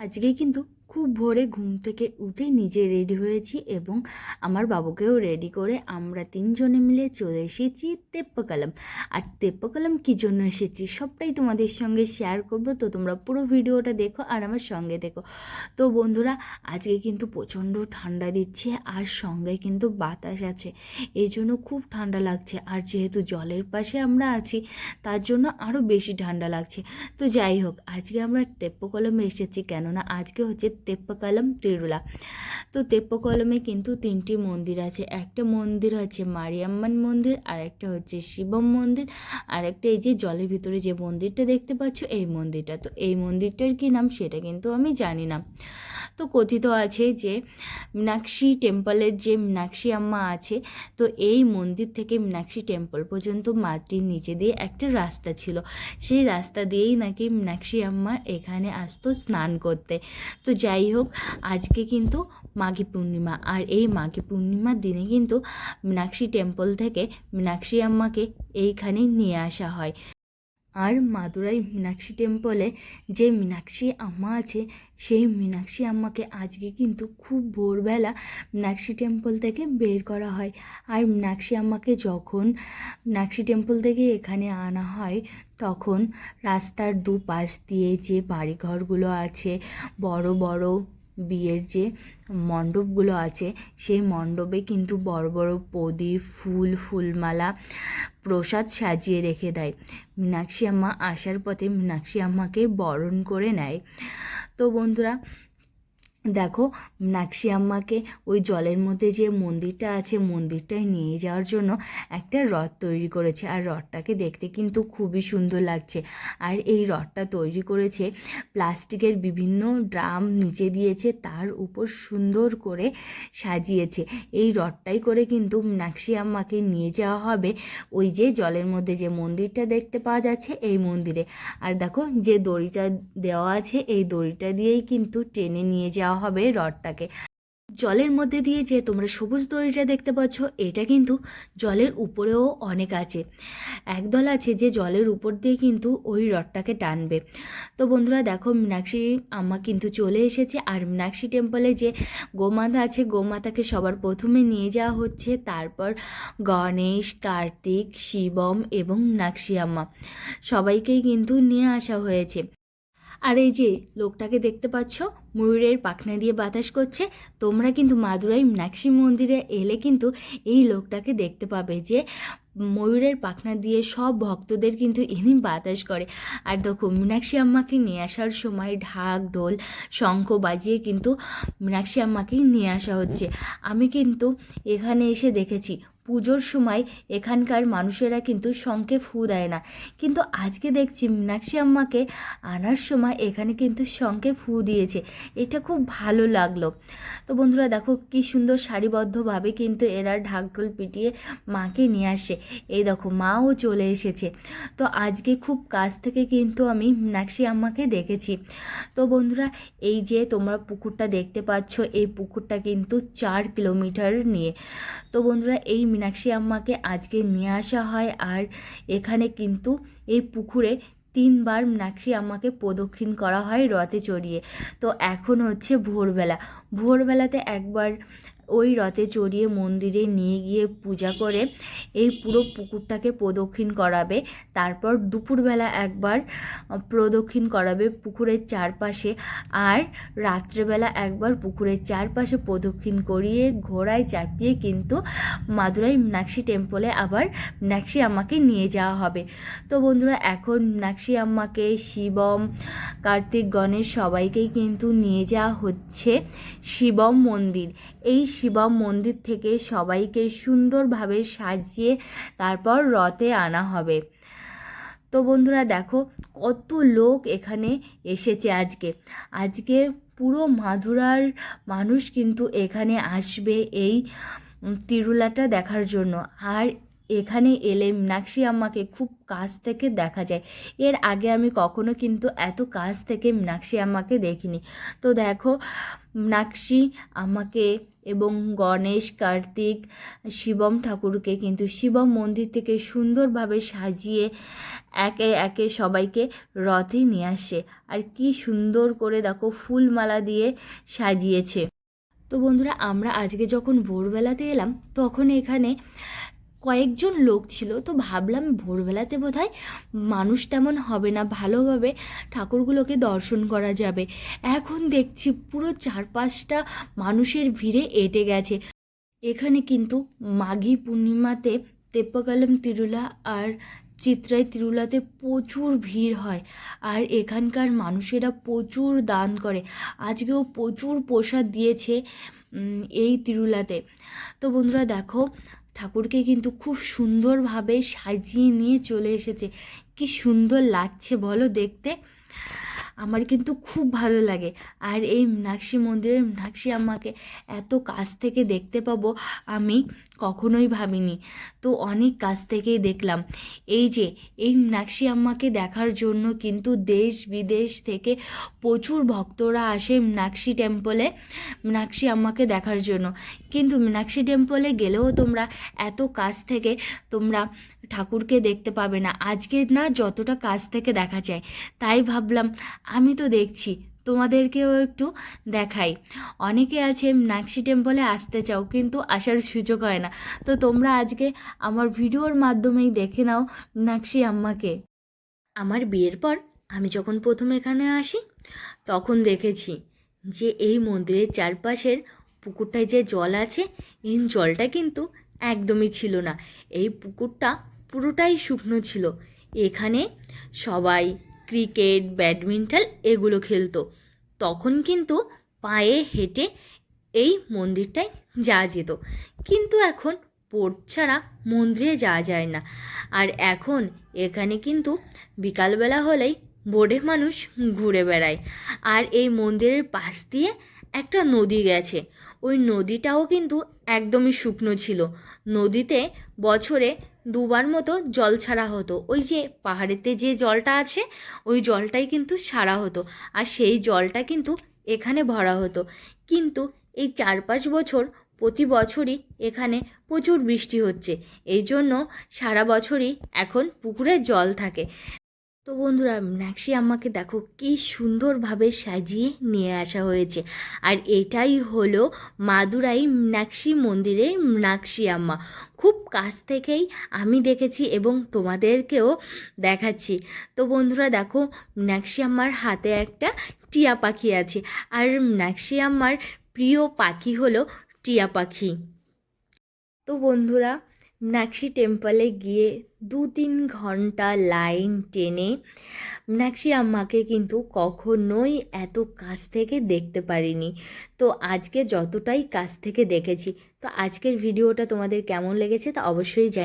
আজকে কিন্তু খুব ভোরে ঘুম থেকে উঠে নিজে রেডি হয়েছি এবং আমার বাবুকেও রেডি করে আমরা তিনজনে মিলে চলে এসেছি তেপ্পকালাম। আর তেপ্পকালাম কী জন্য এসেছি? সবটাই তোমাদের সঙ্গে শেয়ার করব। তো তোমরা পুরো ভিডিওটা দেখো আর আমার সঙ্গে দেখো তো বন্ধুরা, আজকে কিন্তু প্রচণ্ড ঠান্ডা দিচ্ছে আর সঙ্গে কিন্তু বাতাস আছে। এই জন্য খুব ঠান্ডা লাগছে। আর যেহেতু জলের পাশে আমরা আছি, তার জন্য আরও বেশি ঠান্ডা লাগছে। তো যাই হোক, আজকে আমরা তেপ্পকলমে এসেছি। কেননা আজকে হচ্ছে তেপ্পকলম তিরুলা। তো তেপ্পকলমে কিন্তু তিনটি মন্দির আছে। একটা মন্দির হচ্ছে মারিয়াম্মান মন্দির আর একটা হচ্ছে শিবম মন্দির আর একটা এই যে জলের ভিতরে যে মন্দিরটা দেখতে পাচ্ছ, এই মন্দিরটা। তো এই মন্দিরটার কী নাম সেটা কিন্তু আমি জানি না। তো কথিত আছে যে মীনাক্ষী টেম্পলের যে মীনাক্ষী আম্মা আছে, তো এই মন্দির থেকে মীনাক্ষী টেম্পল পর্যন্ত মাটির নিচে দিয়ে একটা রাস্তা ছিল। সেই রাস্তা দিয়েই নাকি মীনাক্ষী আম্মা এখানে আসতো স্নান করতে। তো যাই হোক, আজকে কিন্তু মাঘী পূর্ণিমা আর এই মাঘী পূর্ণিমার দিনে কিন্তু মীনাক্ষী টেম্পল থেকে মীনাক্ষী আম্মাকে এইখানে নিয়ে আসা হয়। আর মাদুরাই মীনাক্ষী টেম্পলে যে মীনাক্ষী আম্মা আছে, সেই মীনাক্ষী আম্মাকে আজকে কিন্তু খুব ভোরবেলা মীনাক্ষী টেম্পল থেকে বের করা হয়। আর মীনাক্ষী আম্মাকে যখন মীনাক্ষী টেম্পল থেকে এখানে আনা হয়, তখন রাস্তার দুপাশ দিয়ে যে বাড়িঘরগুলো আছে, বড় বড় বিয়ের যে মণ্ডপগুলো আছে, সেই মণ্ডপে কিন্তু বড় বড় প্রদীপ, ফুল, ফুলমালা, প্রসাদ সাজিয়ে রেখে দেয়। মীনাক্ষী আম্মা আসার পথে মীনাক্ষী আম্মাকে বরণ করে নেয়। তো বন্ধুরা দেখো, মীনাক্ষী আম্মাকে ওই জলের মধ্যে যে মন্দিরটা আছে, মন্দিরটায় নিয়ে যাওয়ার জন্য একটা রথ তৈরি করেছে। আর রথটাকে দেখতে কিন্তু খুবই সুন্দর লাগছে। আর এই রথটা তৈরি করেছে, প্লাস্টিকের বিভিন্ন ড্রাম নিচে দিয়েছে, তার উপর সুন্দর করে সাজিয়েছে। এই রথটাই করে কিন্তু মীনাক্ষী আম্মাকে নিয়ে যাওয়া হবে ওই যে জলের মধ্যে যে মন্দিরটা দেখতে পাওয়া যাচ্ছে, এই মন্দিরে। আর দেখো, যে দড়িটা দেওয়া আছে, এই দড়িটা দিয়েই কিন্তু টেনে নিয়ে যাওয়া হবে রডটাকে। জলের মধ্যে দিয়ে যে তোমরা সবুজ দড়িটা দেখতে পাচ্ছ, এটা কিন্তু জলের উপরেও অনেক আছে। একদল আছে যে জলের উপর দিয়ে কিন্তু ওই রডটাকে টানবে। তো বন্ধুরা দেখো, মীনাক্ষী আম্মা কিন্তু চলে এসেছে। আর মীনাক্ষী টেম্পলে যে গোমাতা আছে, গোমাতাকে সবার প্রথমে নিয়ে যাওয়া হচ্ছে। তারপর গণেশ, কার্তিক, শিবম এবং মীনাক্ষী আম্মা সবাইকেই কিন্তু নিয়ে আসা হয়েছে। আর এই যে লোকটাকে দেখতে পাচ্ছ, ময়ূরের পাখনা দিয়ে বাতাস করছে, তোমরা কিন্তু মাদুরাই মীনাক্ষী মন্দিরে এলে কিন্তু এই লোকটাকে দেখতে পাবে যে ময়ূরের পাখনা দিয়ে সব ভক্তদের কিন্তু ইনি বাতাস করে। আর দেখো, মীনাক্ষী আম্মাকে নিয়ে আসার সময় ঢাক, ঢোল, শঙ্খ বাজিয়ে কিন্তু মীনাক্ষী আম্মাকে নিয়ে আসা হচ্ছে। আমি কিন্তু এখানে এসে দেখেছি পুজোর সময় এখানকার মানুষেরা কিন্তু শঙ্খে ফু দেয় না। কিন্তু আজকে দেখছি মীনাক্ষী আম্মাকে আনার সময় এখানে কিন্তু শঙ্খে ফু দিয়েছে। এটা খুব ভালো লাগল। তো বন্ধুরা দেখো কি সুন্দর সারিবদ্ধভাবে কিন্তু এরা ঢাকঢোল পিটিয়ে মাকে নিয়ে আসে। এই দেখো মাও চলে এসেছে। তো আজকে খুব কাছ থেকে কিন্তু আমি মীনাক্ষী আম্মাকে দেখেছি। তো বন্ধুরা এই যে তোমরা পুকুরটা দেখতে পাচ্ছ, এই পুকুরটা কিন্তু চার কিলোমিটার নিয়ে। তো বন্ধুরা এই মীনাক্ষী আম্মাকে আজকে নিয়ে আসা হয় আর এখানে কিন্তু এই পুকুরে তিনবার মীনাক্ষী আম্মাকে প্রদক্ষিণ করা হয় রথে চড়িয়ে। তো এখন হচ্ছে ভোরবেলা। ভোরবেলাতে একবার ওই রথে চড়িয়ে মন্দিরে নিয়ে গিয়ে পূজা করে এই পুরো পুকুরটাকে প্রদক্ষিণ করাবে। তারপর দুপুরবেলা একবার প্রদক্ষিণ করাবে পুকুরের চারপাশে আর রাত্রেবেলা একবার পুকুরের চারপাশে প্রদক্ষিণ করিয়ে ঘোড়ায় চাপিয়ে কিন্তু মাদুরাই মীনাক্ষী টেম্পলে আবার মীনাক্ষী আম্মাকে নিয়ে যাওয়া হবে। তো বন্ধুরা, এখন মীনাক্ষী আম্মাকে, শিবম, কার্তিক, গণেশ সবাইকেই কিন্তু নিয়ে যাওয়া হচ্ছে শিবম মন্দির। এই শিবম মন্দির থেকে সবাইকে সুন্দরভাবে সাজিয়ে তারপর রথে আনা হবে। তো বন্ধুরা দেখো, কত লোক এখানে এসেছে আজকে। আজকে পুরো মাধুরার মানুষ কিন্তু এখানে আসবে এই তিরুলাটা দেখার জন্য। আর এখানে এলে মীনাক্ষী আম্মাকে খুব কাছ থেকে দেখা যায়। এর আগে আমি কখনো কিন্তু এত কাছ থেকে মীনাক্ষী আম্মাকে দেখিনি। তো দেখো, মীনাক্ষী আমাকে এবং গণেশ, কার্তিক, শিবম ঠাকুরকে কিন্তু শিবম মন্দির থেকে সুন্দরভাবে সাজিয়ে একে একে সবাইকে রথে নিয়ে আসে। আর কি সুন্দর করে দেখো ফুলমালা দিয়ে সাজিয়েছে। তো বন্ধুরা, আমরা আজকে যখন ভোরবেলাতে এলাম, তখন এখানে কয়েকজন লোক ছিল, তো ভাবলাম ভোরবেলাতে বোধহয় মানুষ তেমন হবে না, ভালোভাবে ঠাকুরগুলোকে দর্শন করা যাবে। এখন দেখছি পুরো চারপাশটা মানুষের ভিড়ে এঁটে গেছে। এখানে কিন্তু মাঘী পূর্ণিমাতে তেপ্পাকালাম তিরুলা আর চিত্রাই তিরুলাতে প্রচুর ভিড় হয় আর এখানকার মানুষেরা প্রচুর দান করে। আজকেও প্রচুর প্রসাদ দিয়েছে এই তিরুলাতে। তো বন্ধুরা দেখো, ঠাকুরকে কিন্তু খুব সুন্দরভাবে সাজিয়ে নিয়ে চলে এসেছে। কি সুন্দর লাগছে বলো দেখতে। আমার কিন্তু খুব ভালো লাগে। আর এই মীনাক্ষী মন্দিরের মীনাক্ষী আম্মাকে এত কাছ থেকে দেখতে পাবো আমি কখনোই ভাবিনি। তো অনেক কাছ থেকেই দেখলাম। এই যে, এই মীনাক্ষী আম্মাকে দেখার জন্য কিন্তু দেশ বিদেশ থেকে প্রচুর ভক্তরা আসে মীনাক্ষী টেম্পলে মীনাক্ষী আম্মাকে দেখার জন্য। কিন্তু মীনাক্ষী টেম্পলে গেলেও তোমরা এত কাছ থেকে তোমরা ঠাকুরকে দেখতে পাবে না। আজকে না যতটা কাছ থেকে দেখা যায়, তাই ভাবলাম আমি তো দেখছি, তোমাদেরকেও একটু দেখাই। অনেকে আছে মীনাক্ষী টেম্পলে আসতে চাও কিন্তু আসার সুযোগ হয় না। তো তোমরা আজকে আমার ভিডিওর মাধ্যমেই দেখে নাও মীনাক্ষী আম্মাকে। আমার বিয়ের পর আমি যখন প্রথম এখানে আসি, তখন দেখেছি যে এই মন্দিরের চারপাশের পুকুরটায় যে জল আছে, এই জলটা কিন্তু একদমই ছিল না। এই পুকুরটা পুরোটাই শুকনো ছিল। এখানে সবাই ক্রিকেট, ব্যাডমিন্টন এগুলো খেলতো। তখন কিন্তু পায়ে হেঁটে এই মন্দিরটায় যাওয়া যেত। কিন্তু এখন বোট ছাড়া মন্দিরে যাওয়া যায় না। আর এখন এখানে কিন্তু বিকালবেলা হলেই বোর্ডে মানুষ ঘুরে বেড়ায়। আর এই মন্দিরের পাশ দিয়ে একটা নদী গেছে। ওই নদীটাও কিন্তু একদমই শুকনো ছিল। নদীতে বছরে দুবার মতো জল ছাড়া হতো। ওই যে পাহাড়েতে যে জলটা আছে, ওই জলটাই কিন্তু ছাড়া হতো। আর সেই জলটা কিন্তু এখানে ভরা হতো। কিন্তু এই চার পাঁচ বছর প্রতি বছরই এখানে প্রচুর বৃষ্টি হচ্ছে। এই জন্য সারা বছরই এখন পুকুরে জল থাকে। তো বন্ধুরা মীনাক্ষী আম্মাকে দেখো কি সুন্দরভাবে সাজিয়ে নিয়ে আসা হয়েছে। আর এটাই হলো মাদুরাই মীনাক্ষী মন্দিরের মীনাক্ষী আম্মা। খুব কাছ থেকেই আমি দেখেছি এবং তোমাদেরকেও দেখাচ্ছি। তো বন্ধুরা, দেখো মীনাক্ষী আম্মার হাতে একটা টিয়া পাখি আছে। আর মীনাক্ষী আম্মার প্রিয় পাখি হলো টিয়া পাখি। তো বন্ধুরা মীনাক্ষী টেম্পলে গিয়ে দু তিন ঘণ্টা লাইন টেনে মীনাক্ষী আম্মাকে কিন্তু কখনোই এত কাছ থেকে দেখতে পারিনি। তো আজকে যতটাই কাছ থেকে দেখেছি, তো আজকের ভিডিওটা তোমাদের কেমন লেগেছে তা অবশ্যই জানি।